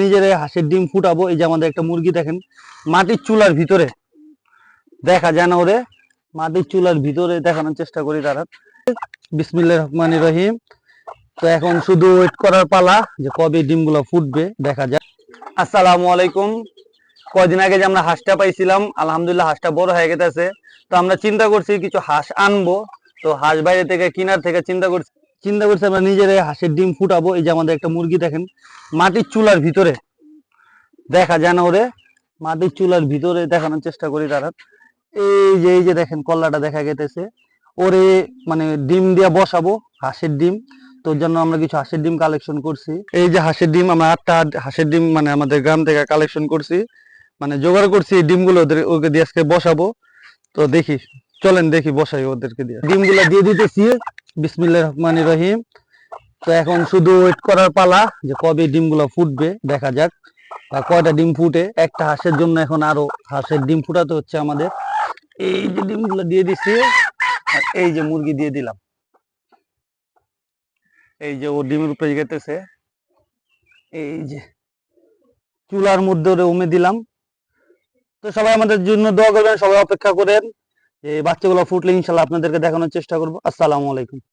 নিজের হাঁসের ডিম ফুটাবো, এই যে আমাদের একটা মুরগি দেখেন, মাটির চুলার ভিতরে। দেখা যায় না ওরে মাটির চুলার ভিতরে দেখানোর চেষ্টা করি তারা। বিসমিল্লাহ রহমান রহিম। তো এখন শুধু ওয়েট করার পালা, যে কবে ডিমগুলো ফুটবে, দেখা যায় আসসালামু আলাইকুম। কয়দিন আগে যে আমরা হাঁসটা পাইছিলাম, আলহামদুলিল্লাহ হাঁসটা বড় হয়ে গেছে। তো আমরা চিন্তা করছি কিছু হাঁস আনব। তো হাঁস বাইরে থেকে, কিনার থেকে চিন্তা করছি। চিন্তা করছি আমরা নিজের এই হাঁসের ডিম ফুটাবো। এই যে আমাদের একটা মুরগি দেখেন, মাটির চুলার ভিতরে। দেখা যায় না ওরে, মাটির চুলার ভিতরে দেখানোর চেষ্টা করি তারা। এই যে এই যে দেখেন কল্লাটা দেখা গেতেছে। ওরে মানে ডিম দিয়া বসাবো, হাঁসের ডিম। তোর জন্য আমরা কিছু হাঁসের ডিম কালেকশন করছি। এই যে হাঁসের ডিম, আমরা আটটা হাঁসের ডিম মানে আমাদের গ্রাম থেকে কালেকশন করছি। মানে জোগাড় করছি এই ডিমগুলো ওদের, ওকে দিয়ে আজকে বসাবো। তো দেখি। চলেন দেখি বসাই ওদেরকে দিয়ে। ডিমগুলো দিয়ে দিতেছি। বিসমিল্লাহ রহমান রহিম। তো এখন শুধু ওয়েট করার পালা যে কবে ডিমগুলো ফুটবে, দেখা যাক। বা কয়টা ডিম ফুটে, একটা হাঁসের জন্য এখন আরও হাঁসের ডিম ফুটাতে হচ্ছে আমাদের। এই যে ডিমগুলো দিয়ে দিচ্ছি আর এই যে মুরগি দিয়ে দিলাম। এই যে ও ডিমের উপরে গেতেছে। এই যে চুলার মধ্যে ওরে উমে দিলাম। তো সবাই আমাদের জন্য দোয়া করবেন, সবাই অপেক্ষা করেন। যে বাচ্চাগুলো ফুটলে ইনশাল্লাহ আপনাদেরকে দেখানোর চেষ্টা করব। আসসালামু আলাইকুম।